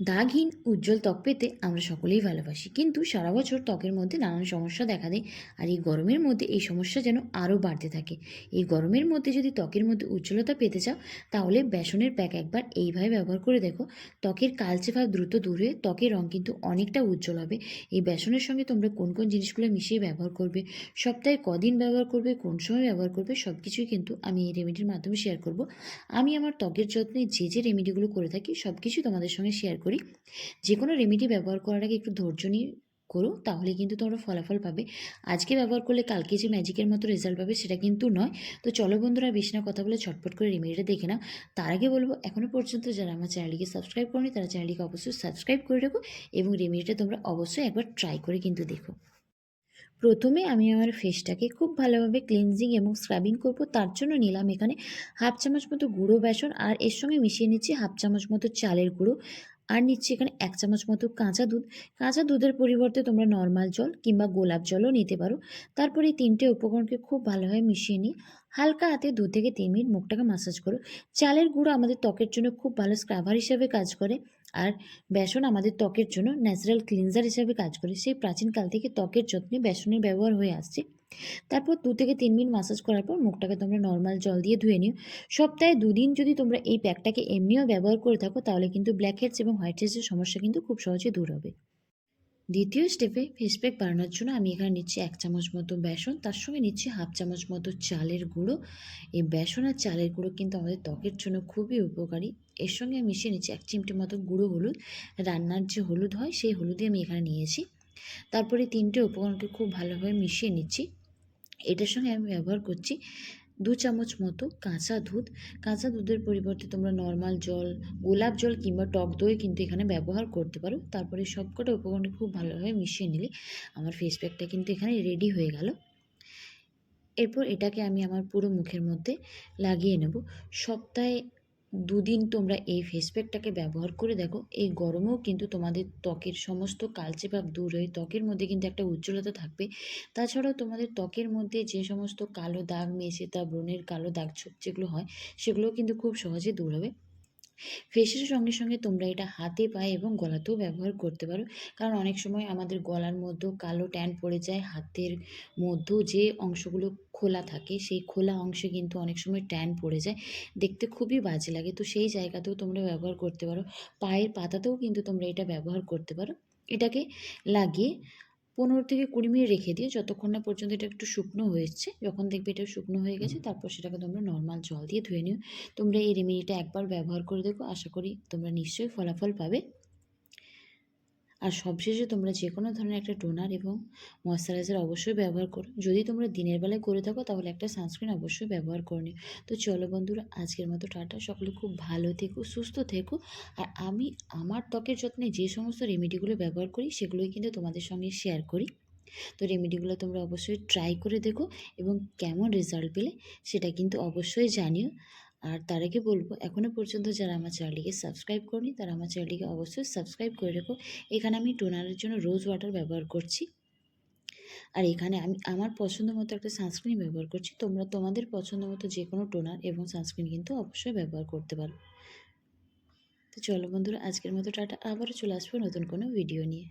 দাগহীন, উজ্জ্বল ত্বক পেতে আমরা সকলেই ভালোবাসি। কিন্তু সারা বছর ত্বকের মধ্যে নানান সমস্যা দেখা দেয় আর এই গরমের মধ্যে এই সমস্যা যেন আরও বাড়তে থাকে। এই গরমের মধ্যে যদি ত্বকের মধ্যে উজ্জ্বলতা পেতে চাও, তাহলে বেসনের প্যাক একবার এইভাবে ব্যবহার করে দেখো। ত্বকের কালচে ভাব দ্রুত দূর হয়ে ত্বকের রং কিন্তু অনেকটা উজ্জ্বল হবে। এই বেসনের সঙ্গে তোমরা কোন কোন জিনিসগুলো মিশিয়ে ব্যবহার করবে, সপ্তাহে কদিন ব্যবহার করবে, কোন সময় ব্যবহার করবে সব কিছুই কিন্তু আমি এই রেমেডির মাধ্যমে শেয়ার করব। আমি আমার ত্বকের যত্নে যে যে রেমেডিগুলো করে থাকি সব কিছুই তোমাদের সঙ্গে শেয়ার করি। যে কোনো রেমেডি ব্যবহার করার আগে একটু ধৈর্য নিয়ে করো, তাহলে কিন্তু তোমরা ফলাফল পাবে। আজকে ব্যবহার করলে কালকে যে ম্যাজিকের মতো রেজাল্ট পাবে সেটা কিন্তু নয়। তো চলো বন্ধুরা, বেশি না কথা বলে ছটপট করে রেমেডিটা দেখে নাও। তার আগে বলব এখনও পর্যন্ত যারা আমার চ্যানেলটিকে সাবস্ক্রাইব করনি, তারা চ্যানেলটিকে অবশ্যই সাবস্ক্রাইব করে রাখো এবং রেমেডিটা তোমরা অবশ্যই একবার ট্রাই করে কিন্তু দেখো। প্রথমে আমি আমার ফেসটাকে খুব ভালোভাবে ক্লিনজিং এবং স্ক্রাবিং করব। তার জন্য নিলাম এখানে হাফ চামচ মতো গুঁড়ো বেসন আর এর সঙ্গে মিশিয়ে নিচ্ছি হাফ চামচ মতো চালের গুঁড়ো। আর নিচ্ছি এখানে এক চামচ মতো কাঁচা দুধ। কাঁচা দুধের পরিবর্তে তোমরা নর্মাল জল কিংবা গোলাপ জলও নিতে পারো। তারপরে এই তিনটে উপকরণকে খুব ভালোভাবে মিশিয়ে নিই হালকা হাতে দু থেকে তিন মিনিট মুখটাকে মাসাজ করো। চালের গুঁড়ো আমাদের ত্বকের জন্য খুব ভালো স্ক্রাবার হিসাবে কাজ করে। আর বেসন আমাদের ত্বকের জন্য ন্যাচারাল ক্লিনজার হিসাবে কাজ করে। সেই প্রাচীনকাল থেকে ত্বকের যত্নে বেসনের ব্যবহার হয়ে আসছে। তারপর দু থেকে তিন মিনিট মাসাজ করার পর মুখটাকে তোমরা নর্মাল জল দিয়ে ধুয়ে নিও। সপ্তাহে দুদিন যদি তোমরা এই প্যাকটাকে এমনিও ব্যবহার করে থাকো, তাহলে কিন্তু ব্ল্যাক হেডস এবং হোয়াইট হেডসের সমস্যা কিন্তু খুব সহজে দূর হবে। দ্বিতীয় স্টেপে ফেস প্যাক বানানোর জন্য আমি এখানে নিচ্ছি এক চামচ মতো বেসন, তার সঙ্গে নিচ্ছি হাফ চামচ মতো চালের গুঁড়ো। এই বেসন আর চালের গুঁড়ো কিন্তু আমাদের ত্বকের জন্য খুবই উপকারী। এর সঙ্গে আমি মিশিয়ে নিচ্ছি এক চিমটি মতো গুঁড়ো হলুদ। রান্নার যে হলুদ হয়, সেই হলুদই আমি এখানে নিয়েছি। তারপরে তিনটে উপকরণকে খুব ভালোভাবে মিশিয়ে নিচ্ছি। এটার সঙ্গে আমি ব্যবহার করছি দু চামচ মতো কাঁচা দুধ। কাঁচা দুধের পরিবর্তে তোমরা নর্মাল জল, গোলাপ জল কিংবা টক দই কিন্তু এখানে ব্যবহার করতে পারো। তারপরে সবকটা উপকরণ খুব ভালোভাবে মিশিয়ে নিলে আমার ফেস প্যাকটা কিন্তু এখানে রেডি হয়ে গেল। এরপর এটাকে আমি আমার পুরো মুখের মধ্যে লাগিয়ে নেব। সপ্তাহে দুদিন তোমরা এই ফেস প্যাকটাকে ব্যবহার করে দেখো, এই গরমেও কিন্তু তোমাদের ত্বকের সমস্ত কালচে ভাব দূর হয়ে, ত্বকের মধ্যে কিন্তু একটা উজ্জ্বলতা থাকবে। তাছাড়াও তোমাদের ত্বকের মধ্যে যে সমস্ত কালো দাগ মেশে তা ব্রণের কালো দাগ ছোপ যেগুলো হয়, সেগুলোও কিন্তু খুব সহজে দূর হবে। ফেসের সঙ্গে সঙ্গে তোমরা এটা হাতে, পায়ে এবং গলাতেও ব্যবহার করতে পারো। কারণ অনেক সময় আমাদের গলার মধ্যেও কালো ট্যান পড়ে যায়, হাতের মধ্যেও যে অংশগুলো খোলা থাকে, সেই খোলা অংশে কিন্তু অনেক সময় ট্যান পড়ে যায়। দেখতে খুবই বাজে লাগে। তো সেই জায়গাতেও তোমরা ব্যবহার করতে পারো। পায়ের পাতাতেও কিন্তু তোমরা এটা ব্যবহার করতে পারো। এটাকে লাগিয়ে পনেরো থেকে কুড়ি মিনিট রেখে দিও যতক্ষণ না পর্যন্ত এটা একটু শুকনো হয়েছে যখন দেখবে এটা শুকনো হয়ে গেছে তারপর সেটাকে তোমরা নর্মাল জল দিয়ে ধুয়ে নিও। তোমরা এই রেমেডিটা একবার ব্যবহার করে দেখো আশা করি তোমরা নিশ্চয়ই ফলাফল পাবে। আর সবশেষে তোমরা যে কোনো ধরনের একটা টোনার এবং ময়শ্চারাইজার অবশ্যই ব্যবহার করো। যদি তোমরা দিনের বেলায় করে থাকো, তাহলে একটা সানস্ক্রিন অবশ্যই ব্যবহার করে নিও। তো চলো বন্ধুরা, আজকের মতো টাটা। সকলে খুব ভালো থেকো, সুস্থ থেকো। আর আমি আমার ত্বকের যত্নে যে সমস্ত রেমেডিগুলো ব্যবহার করি, সেগুলোই কিন্তু তোমাদের সঙ্গে শেয়ার করি। তো রেমেডিগুলো তোমরা অবশ্যই ট্রাই করে দেখো এবং কেমন রেজাল্ট পেলে, সেটা কিন্তু অবশ্যই জানিও। আর তার আগে বলব এখনও পর্যন্ত যারা আমার চ্যানেলটিকে সাবস্ক্রাইব করনি, তারা আমার চ্যানেলটিকে অবশ্যই সাবস্ক্রাইব করে রেখো। এখানে আমি টোনারের জন্য রোজ ওয়াটার ব্যবহার করছি। আর এখানে আমি, আমার পছন্দ মতো একটা সানস্ক্রিন ব্যবহার করছি। তোমরা তোমাদের পছন্দ মতো যে কোনো টোনার এবং সানস্ক্রিন কিন্তু অবশ্যই ব্যবহার করতে পারো। তো চলো বন্ধুরা, আজকের মতো টাটা। আবারও চলে আসব নতুন কোনো ভিডিও নিয়ে।